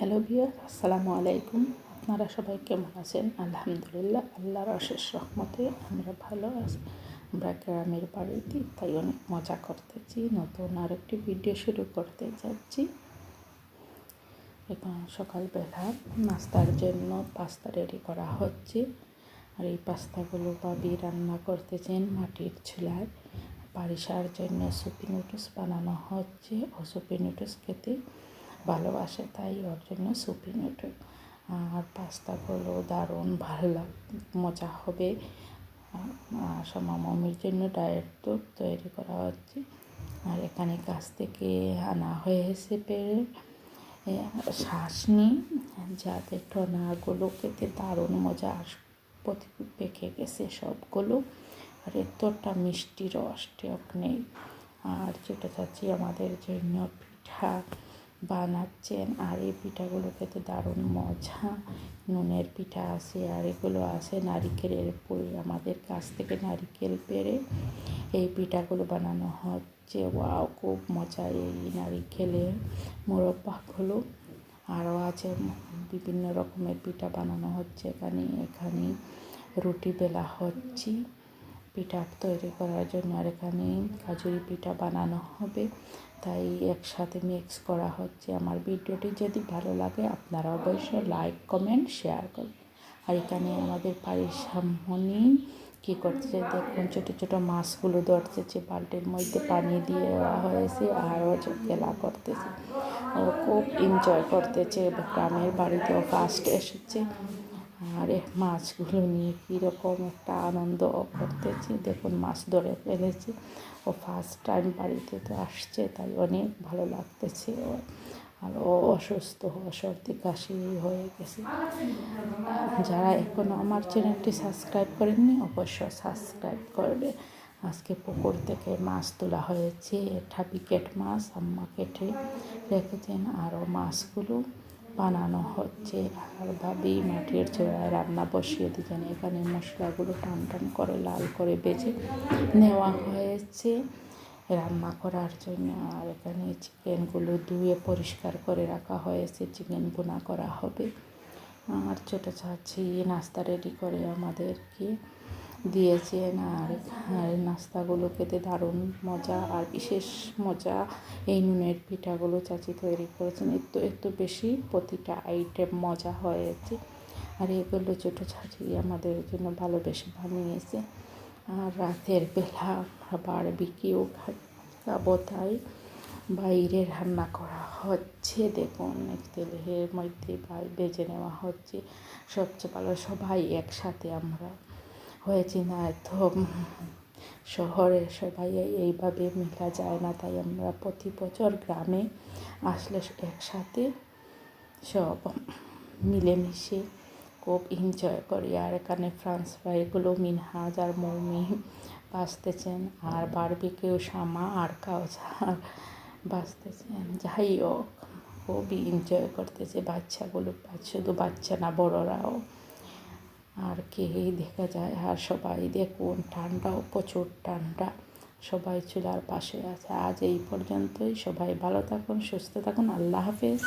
Hello ভিয়ার আসসালামু আলাইকুম। আপনারা সবাই কেমন আছেন? আলহামদুলিল্লাহ, আল্লাহর অশেষ রহমতে আমরা ভালো আছি। আমরা গ্রামের বাড়িতে তাই অনেক মজা করতেছি। নতুন আরেকটি ভিডিও শুরু করতে যাচ্ছি। এখন সকালবেলা নাস্তার জন্য পাস্তা রেডি করা হচ্ছে। আর এই পাস্তাগুলো বাবি রান্না করতেছেন মাটির চুলায়। বারিশার জন্য সুপি নুডলস বানানো হচ্ছে। ও সুপি নুডলস খেতে ভালোবাসে, তাই ওর জন্য সুপি নুডল আর পাস্তাগুলো দারুণ ভালো লাগ, মজা হবে। সমা মমির জন্য ডায়েট তো তৈরি করা হচ্ছে। আর এখানে গাছ থেকে আনা হয়েছে পেরে শ্বাস নিই যাতে টোনাগুলো খেতে দারুণ মজা আস পেকে গেছে সবগুলো। আর এতটা মিষ্টি রস টক নেই। আর যেটা চাচ্ছি আমাদের জন্য পিঠা। বানাচ্ছেন। আর এই পিঠাগুলো খেতে দারুণ মজা। নুনের পিঠা আছে, আর এগুলো আছে নারিকেলের পুরি। আমাদের কাছ থেকে নারিকেল পেরে এই পিঠাগুলো বানানো হচ্ছে। ওয়াও, খুব মজা এই নারিকেলের মোরব্বাগুলো আরও আছে, বিভিন্ন রকমের পিঠা বানানো হচ্ছে এখানে। এখানে রুটি বেলা হচ্ছে। পিঠা তৈরি করার জন্য আর এখানে কাজুরি পিঠা বানানো হবে। তাই একসাথে মিক্স করা হচ্ছে আমার ভিডিওটি। যদি ভালো লাগে আপনারা অবশ্যই লাইক কমেন্ট শেয়ার করবেন আর এখানে আমাদের বাড়ির সামনে কী করতেছে দেখুন, ছোটো ছোটো মাছগুলো ধরতেছে বাল্টির মধ্যে পানি দিয়ে দেওয়া হয়েছে আর ও খেলা করতেছে। ও খুব এনজয় করতেছে। গ্রামের বাড়িতেও ফার্স্ট এসেছে। আর মাছগুলো নিয়ে কীরকম একটা আনন্দ করতেছি। দেখুন, মাছ ধরে ফেলেছি। ও ফার্স্ট টাইম বাড়িতে তো আসছে, তাই অনেক ভালো লাগতেছে ওর আর ও অসুস্থ, সর্দি, কাশি হয়ে গেছে। যারা এখনও আমার চ্যানেলটি সাবস্ক্রাইব করেননি, অবশ্যই সাবস্ক্রাইব করবে। আজকে পুকুর থেকে মাছ তোলা হয়েছে, এটা বিকেট মাছ, আম্মা কেটে রেখেছেন। আরও মাছগুলো বানানো হচ্ছে। আর ভাবি মাটির চোড়ায় রান্না বসিয়ে দিয়েছেন এখানে মশলাগুলো টান টান করে লাল করে বেজে নেওয়া হয়েছে রান্না করার জন্য। আর এখানে চিকেনগুলো ধুয়ে পরিষ্কার করে রাখা হয়েছে। চিকেন বোনা করা হবে। আর ছোটো চাচি নাস্তা রেডি করে আমাদেরকে দিয়েছেন আর আর নাস্তাগুলো খেতে দারুণ মজা, আর বিশেষ মজা এই নুনের পিঠাগুলো চাচি তৈরি করেছেন। এত এত বেশি প্রতিটা আইটেম মজা হয়েছে আর এগুলো ছোটো চাচি, আমাদের জন্য ভালোবেসে বানিয়েছে। আর রাতের বেলা আবার বিকিও খাব তাই বাইরে রান্না করা হচ্ছে। দেখুন তেলের মধ্যে বেজে নেওয়া হচ্ছে। সবচেয়ে ভালো সবাই একসাথে আমরা হয়েছি না এত শহরে সবাই এইভাবে মেলা যায় না, তাই আমরা প্রতি বছর গ্রামে আসলে একসাথে সব মিলেমিশে খুব এনজয় করি। আর এখানে ফ্রান্স ফ্রাইগুলো মিনহাজ আর মৌমি বাঁচতেছেন, আর বারবিকেও শামা আর কাউজার বাঁচতেছেন। যাই হোক, খুবই এনজয় করতেছে বাচ্চাগুলো শুধু বাচ্চা না, বড়রাও। আর কেহেই দেখা যায়। আর সবাই দেখুন ঠান্ডাও প্রচুর ঠান্ডা সবাই চুলার পাশে আছে। আজ এই পর্যন্তই। সবাই ভালো থাকুন, সুস্থ থাকুন। আল্লাহ হাফেজ।